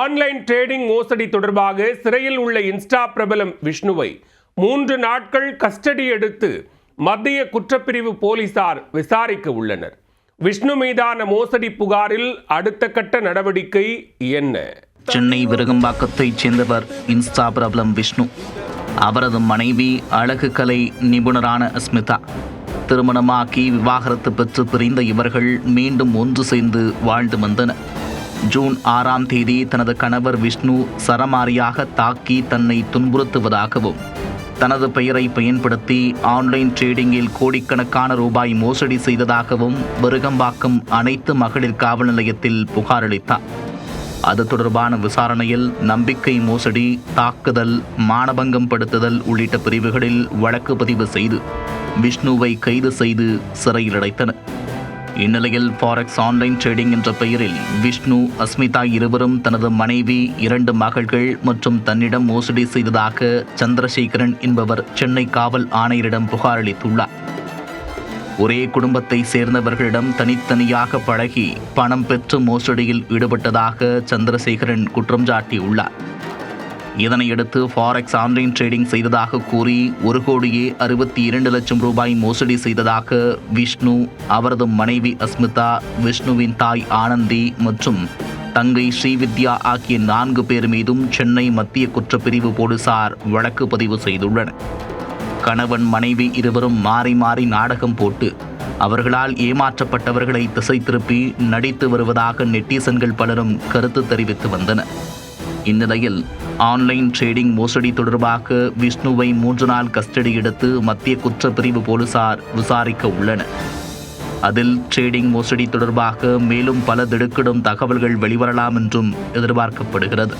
Online trading மோசடி தொடர்பாக சிறையில் உள்ள இன்ஸ்டா பிரபலம் விஷ்ணுவை மூன்று நாட்கள் கஸ்டடி எடுத்து மத்திய குற்றப்பிரிவு போலீசார் விசாரிக்க உள்ளனர். விஷ்ணு மீதான மோசடி புகாரில் அடுத்த கட்ட நடவடிக்கை என்ன? சென்னை விருகம்பாக்கத்தைச் சேர்ந்தவர் இன்ஸ்டா பிரபலம் விஷ்ணு. அவரது மனைவி அழகு கலை நிபுணரான அஸ்மிதா. திருமணமாக்கி விவாகரத்து பெற்று பிரிந்த இவர்கள் மீண்டும் ஒன்று சேர்ந்து வாழ்ந்து வந்தனர். ஜூன் ஆறாம் தேதி தனது கணவர் விஷ்ணு சரமாரியாக தாக்கி தன்னை துன்புறுத்துவதாகவும் தனது பெயரை பயன்படுத்தி ஆன்லைன் ட்ரேடிங்கில் கோடிக்கணக்கான ரூபாய் மோசடி செய்ததாகவும் விருகம்பாக்கம் அனைத்து மகளிர் காவல் நிலையத்தில் புகார் அளித்தார். அது தொடர்பான விசாரணையில் நம்பிக்கை மோசடி தாக்குதல் மானபங்கம் படுத்துதல் உள்ளிட்ட பிரிவுகளில் வழக்கு பதிவு செய்து விஷ்ணுவை கைது செய்து சிறையில் அடைத்தனர். இந்நிலையில் ஃபாரெக்ஸ் ஆன்லைன் ட்ரேடிங் என்ற பெயரில் விஷ்ணு அஸ்மிதா இருவரும் தனது மனைவி இரண்டு மகள்கள் மற்றும் தன்னிடம் மோசடி செய்ததாக சந்திரசேகரன் என்பவர் சென்னை காவல் ஆணையரிடம் புகார் அளித்துள்ளார். ஒரே குடும்பத்தை சேர்ந்தவர்களிடம் தனித்தனியாக பழகி பணம் பெற்று மோசடியில் ஈடுபட்டதாக சந்திரசேகரன் குற்றம் சாட்டியுள்ளார். இதனையடுத்து ஃபாரெக்ஸ் ஆன்லைன் ட்ரேடிங் செய்ததாக கூறி ஒரு கோடியே அறுபத்தி இரண்டு லட்சம் ரூபாய் மோசடி செய்ததாக விஷ்ணு அவரது மனைவி அஸ்மிதா விஷ்ணுவின் தாய் ஆனந்தி மற்றும் தங்கை ஸ்ரீவித்யா ஆகிய நான்கு பேர் மீதும் சென்னை மத்திய குற்றப்பிரிவு போலீசார் வழக்கு பதிவு செய்துள்ளனர். கணவன் மனைவி இருவரும் மாறி மாறி நாடகம் போட்டு அவர்களால் ஏமாற்றப்பட்டவர்களை திசை திருப்பி நடித்து வருவதாக நெட்டிசன்கள் பலரும் கருத்து தெரிவித்து வந்தனர். இந்நிலையில் ஆன்லைன் ட்ரேடிங் மோசடி தொடர்பாக விஷ்ணுவை மூன்று நாள் கஸ்டடி எடுத்து மத்திய குற்றப்பிரிவு போலீசார் விசாரிக்க உள்ளனர். அதில் ட்ரேடிங் மோசடி தொடர்பாக மேலும் பல திடுக்கிடும் தகவல்கள் வெளிவரலாம் என்றும் எதிர்பார்க்கப்படுகிறது.